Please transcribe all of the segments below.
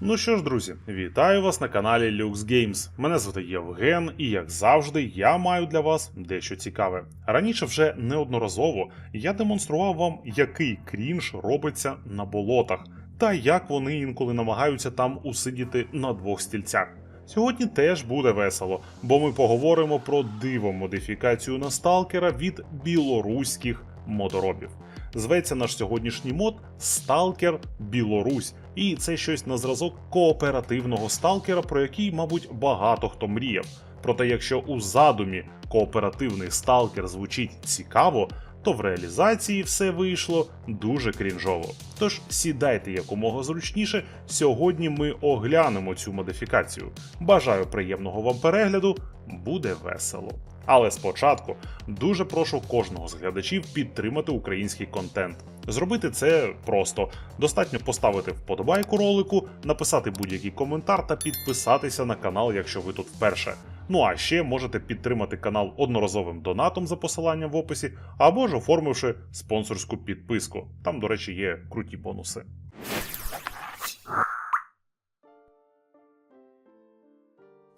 Ну що ж, друзі, вітаю вас на каналі Lux Games. Мене звати Євген, і як завжди, я маю для вас дещо цікаве. Раніше вже неодноразово я демонстрував вам, який крінж робиться на болотах, та як вони інколи намагаються там усидіти на двох стільцях. Сьогодні теж буде весело, бо ми поговоримо про диво модифікацію на сталкера від білоруських модоробів. Зветься наш сьогоднішній мод Сталкер Білорусь, і це щось на зразок кооперативного сталкера, про який, мабуть, багато хто мріяв. Проте, якщо у задумі кооперативний сталкер звучить цікаво, то в реалізації все вийшло дуже крінжово. Тож сідайте якомога зручніше. Сьогодні ми оглянемо цю модифікацію. Бажаю приємного вам перегляду, буде весело. Але спочатку дуже прошу кожного з глядачів підтримати український контент. Зробити це просто достатньо поставити вподобайку ролику, написати будь-який коментар та підписатися на канал, якщо ви тут вперше. Ну а ще можете підтримати канал одноразовим донатом за посиланням в описі, або ж оформивши спонсорську підписку. Там, до речі, є круті бонуси.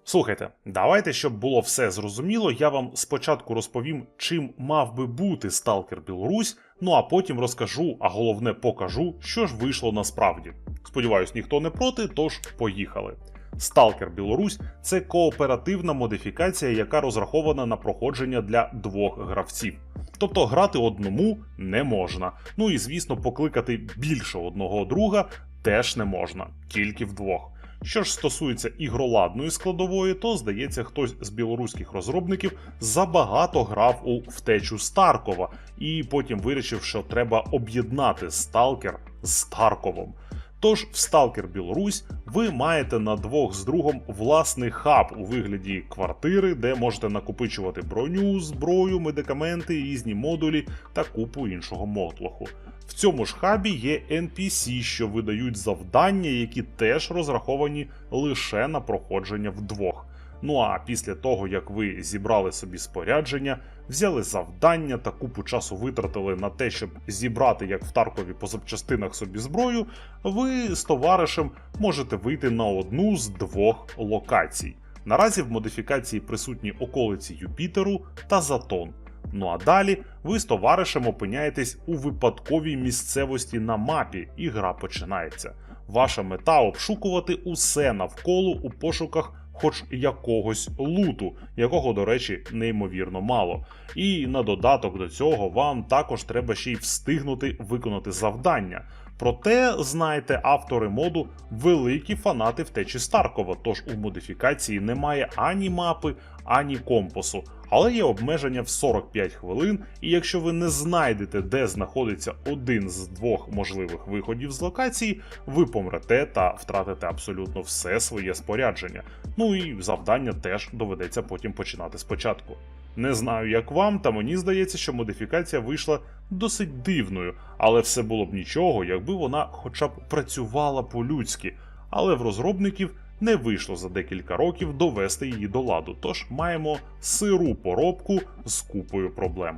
Слухайте, давайте, щоб було все зрозуміло, я вам спочатку розповім, чим мав би бути Сталкер Білорусь, ну а потім розкажу, а головне покажу, що ж вийшло насправді. Сподіваюсь, ніхто не проти, тож поїхали. Сталкер Білорусь це кооперативна модифікація, яка розрахована на проходження для двох гравців. Тобто грати одному не можна. Ну і звісно, покликати більше одного друга теж не можна, тільки вдвох. Що ж стосується ігроладної складової, то здається, хтось з білоруських розробників забагато грав у втечу Старкова і потім вирішив, що треба об'єднати Сталкер з Тарковом. Тож в Сталкер Білорусь ви маєте на двох з другом власний хаб у вигляді квартири, де можете накопичувати броню, зброю, медикаменти, різні модулі та купу іншого мотлоху. В цьому ж хабі є NPC, що видають завдання, які теж розраховані лише на проходження вдвох. Ну а після того, як ви зібрали собі спорядження, взяли завдання та купу часу витратили на те, щоб зібрати, як в Таркові по запчастинах собі зброю, ви з товаришем можете вийти на одну з двох локацій. Наразі в модифікації присутні околиці Юпітеру та Затон. Ну а далі ви з товаришем опиняєтесь у випадковій місцевості на мапі, і гра починається. Ваша мета обшукувати усе навколо у пошуках хоч якогось луту, якого, до речі, неймовірно мало. І на додаток до цього вам також треба ще й встигнути виконати завдання. Проте, знайте, автори моду великі фанати втечі Старкова, тож у модифікації немає ані мапи, ані компасу. Але є обмеження в 45 хвилин, і якщо ви не знайдете, де знаходиться один з двох можливих виходів з локації, ви помрете та втратите абсолютно все своє спорядження. Ну і завдання теж доведеться потім починати спочатку. Не знаю, як вам, та мені здається, що модифікація вийшла досить дивною, але все було б нічого, якби вона хоча б працювала по-людськи. Але в розробників не вийшло за декілька років довести її до ладу, тож маємо сиру поробку з купою проблем.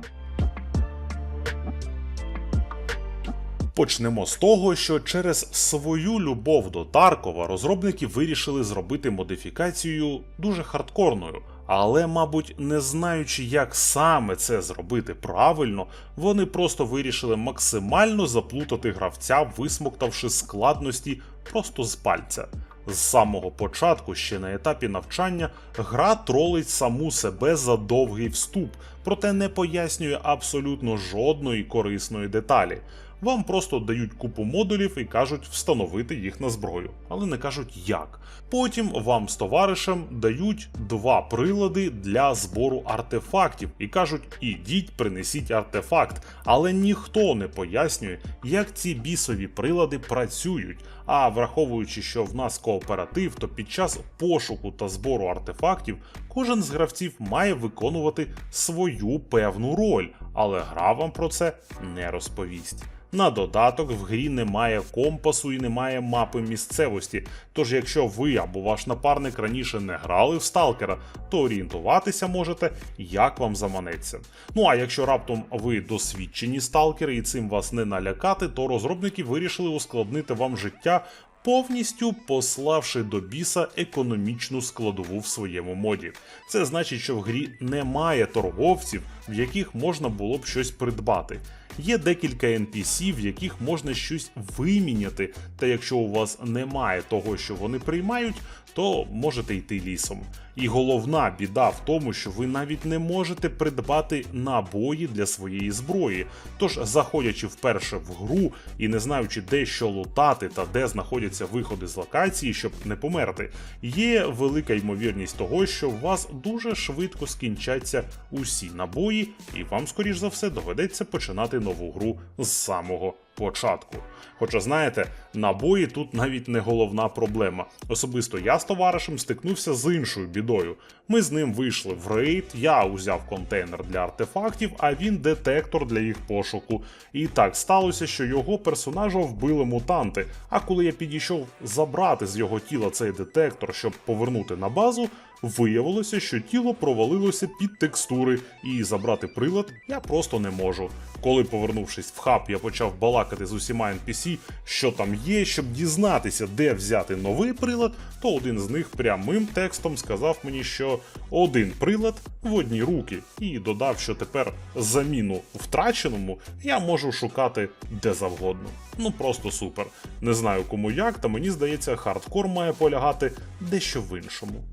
Почнемо з того, що через свою любов до Таркова розробники вирішили зробити модифікацію дуже хардкорною. Але, мабуть, не знаючи, як саме це зробити правильно, вони просто вирішили максимально заплутати гравця, висмоктавши складності просто з пальця. З самого початку, ще на етапі навчання, гра тролить саму себе за довгий вступ, проте не пояснює абсолютно жодної корисної деталі. Вам просто дають купу модулів і кажуть встановити їх на зброю, але не кажуть як. Потім вам з товаришем дають два прилади для збору артефактів і кажуть: ідіть, принесіть артефакт. Але ніхто не пояснює, як ці бісові прилади працюють. А враховуючи, що в нас кооператив, то під час пошуку та збору артефактів кожен з гравців має виконувати свою певну роль, але гра вам про це не розповість. На додаток в грі немає компасу і немає мапи місцевості. Тож, якщо ви або ваш напарник раніше не грали в сталкера, то орієнтуватися можете, як вам заманеться. Ну а якщо раптом ви досвідчені сталкери і цим вас не налякати, то розробники вирішили ускладнити вам життя. повністю пославши до біса економічну складову в своєму моді. Це значить, що в грі немає торговців, в яких можна було б щось придбати. Є декілька NPC, в яких можна щось виміняти, та якщо у вас немає того, що вони приймають, то можете йти лісом. І головна біда в тому, що ви навіть не можете придбати набої для своєї зброї. Тож, заходячи вперше в гру і не знаючи, де що лутати та де знаходяться виходи з локації, щоб не померти, є велика ймовірність того, що у вас дуже швидко скінчаться усі набої, і вам, скоріш за все, доведеться починати нову гру з самого початку. Хоча знаєте, набої тут навіть не головна проблема. Особисто я з товаришем стикнувся з іншою бідою. Ми з ним вийшли в рейд, я узяв контейнер для артефактів, а він детектор для їх пошуку. І так сталося, що його персонажа вбили мутанти. А коли я підійшов забрати з його тіла цей детектор, щоб повернути на базу, виявилося, що тіло провалилося під текстури, і забрати прилад я просто не можу. Коли, повернувшись в хаб, я почав балакати з усіма NPC, що там є, щоб дізнатися, де взяти новий прилад, то один з них прямим текстом сказав мені, що один прилад в одні руки, і додав, що тепер заміну втраченому я можу шукати де завгодно. Ну просто супер. Не знаю кому як, та мені здається, хардкор має полягати дещо в іншому.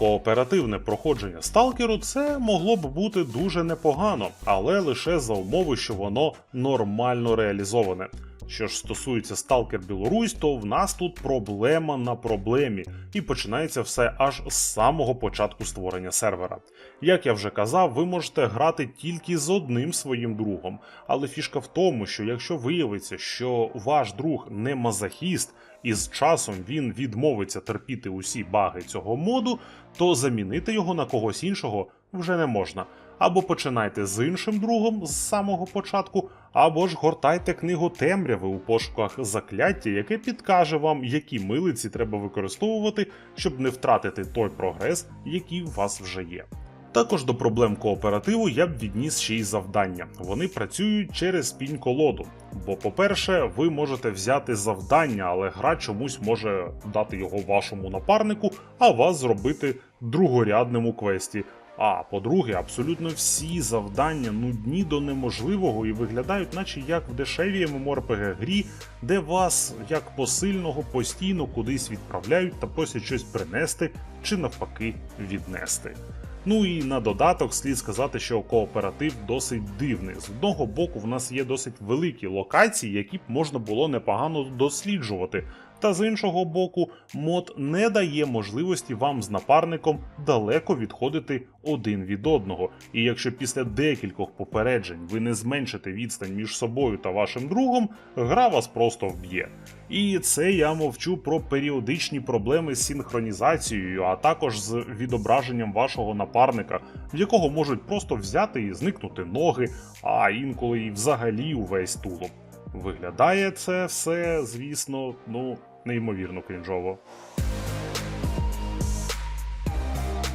Кооперативне проходження сталкеру це могло б бути дуже непогано, але лише за умови, що воно нормально реалізоване. Що ж стосується Сталкер Білорусь, то в нас тут проблема на проблемі, і починається все аж з самого початку створення сервера. Як я вже казав, ви можете грати тільки з одним своїм другом, але фішка в тому, що якщо виявиться, що ваш друг не мазохіст, і з часом він відмовиться терпіти усі баги цього моду, то замінити його на когось іншого вже не можна. Або починайте з іншим другом з самого початку, або ж гортайте книгу темряви у пошуках закляття, яке підкаже вам, які милиці треба використовувати, щоб не втратити той прогрес, який у вас вже є. Також до проблем кооперативу я б відніс ще й завдання. Вони працюють через пінь колоду. Бо, по-перше, ви можете взяти завдання, але гра чомусь може дати його вашому напарнику, а вас зробити другорядним у квесті. А по-друге, абсолютно всі завдання нудні до неможливого і виглядають, наче як в дешевій MMORPG грі, де вас як посильного постійно кудись відправляють та просять щось принести чи навпаки віднести. Ну і на додаток слід сказати, що кооператив досить дивний. З одного боку, в нас є досить великі локації, які б можна було непогано досліджувати. Та з іншого боку, мод не дає можливості вам з напарником далеко відходити один від одного. І якщо після декількох попереджень ви не зменшите відстань між собою та вашим другом, гра вас просто вб'є. І це я мовчу про періодичні проблеми з синхронізацією, а також з відображенням вашого напарника, в якого можуть просто взяти і зникнути ноги, а інколи і взагалі увесь тулуб. Виглядає це все, звісно, ну неймовірно крінжово.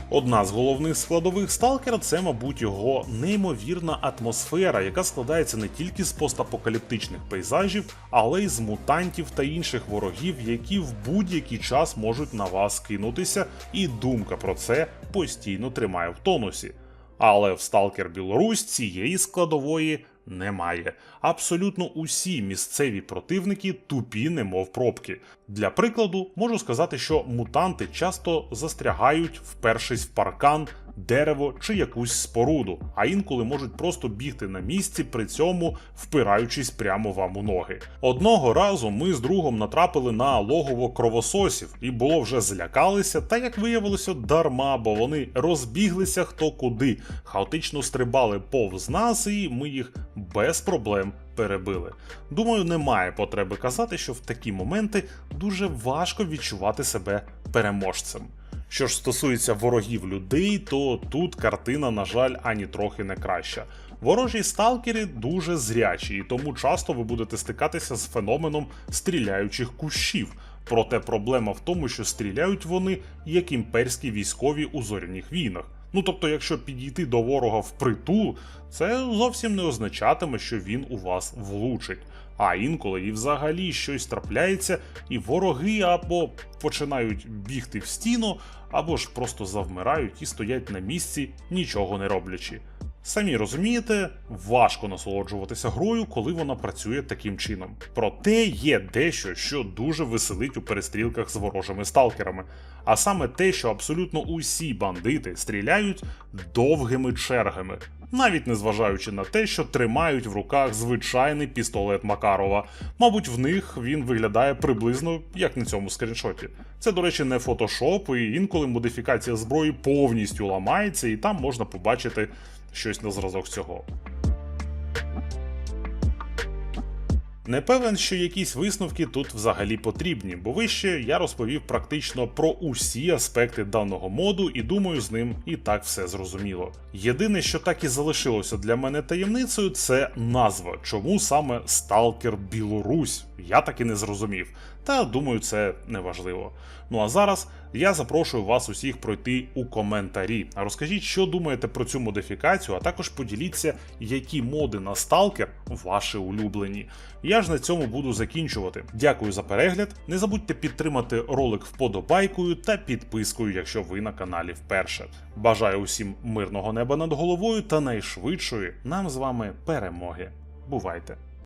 Одна з головних складових сталкера це, мабуть, його неймовірна атмосфера, яка складається не тільки з постапокаліптичних пейзажів, але й з мутантів та інших ворогів, які в будь-який час можуть на вас кинутися, і думка про це постійно тримає в тонусі. Але в Сталкер Білорусь цієї складової немає. Абсолютно усі місцеві противники тупі, немов пробки. Для прикладу, можу сказати, що мутанти часто застрягають, впершись в паркан, дерево чи якусь споруду, а інколи можуть просто бігти на місці, при цьому впираючись прямо вам у ноги. Одного разу ми з другом натрапили на логово кровососів і було вже злякалися, та як виявилося, дарма, бо вони розбіглися хто куди, хаотично стрибали повз нас, і ми їх без проблем перебили. Думаю, немає потреби казати, що в такі моменти дуже важко відчувати себе переможцем. Що ж стосується ворогів людей, то тут картина, на жаль, ані трохи не краща. Ворожі сталкери дуже зрячі, і тому часто ви будете стикатися з феноменом стріляючих кущів. Проте проблема в тому, що стріляють вони як імперські військові у зоряних війнах. Ну тобто, якщо підійти до ворога впритул, це зовсім не означатиме, що він у вас влучить. А інколи і взагалі щось трапляється, і вороги або починають бігти в стіну, або ж просто завмирають і стоять на місці, нічого не роблячи. Самі розумієте, важко насолоджуватися грою, коли вона працює таким чином. Проте є дещо, що дуже веселить у перестрілках з ворожими сталкерами, а саме те, що абсолютно усі бандити стріляють довгими чергами, навіть незважаючи на те, що тримають в руках звичайний пістолет Макарова. Мабуть, в них він виглядає приблизно як на цьому скріншоті. Це, до речі, не фотошоп, і інколи модифікація зброї повністю ламається, і там можна побачити щось на зразок цього. Не певен, що якісь висновки тут взагалі потрібні, бо вище я розповів практично про усі аспекти даного моду, і думаю, з ним і так все зрозуміло. Єдине, що так і залишилося для мене таємницею, це назва, чому саме Сталкер Білорусь. Я так і не зрозумів. Та думаю, це не важливо. Ну а зараз я запрошую вас усіх пройти у коментарі. А розкажіть, що думаєте про цю модифікацію, а також поділіться, які моди на сталкер ваші улюблені. Я ж на цьому буду закінчувати. Дякую за перегляд. Не забудьте підтримати ролик вподобайкою та підпискою, якщо ви на каналі вперше. Бажаю усім мирного неба над головою та найшвидшої нам з вами перемоги. Бувайте!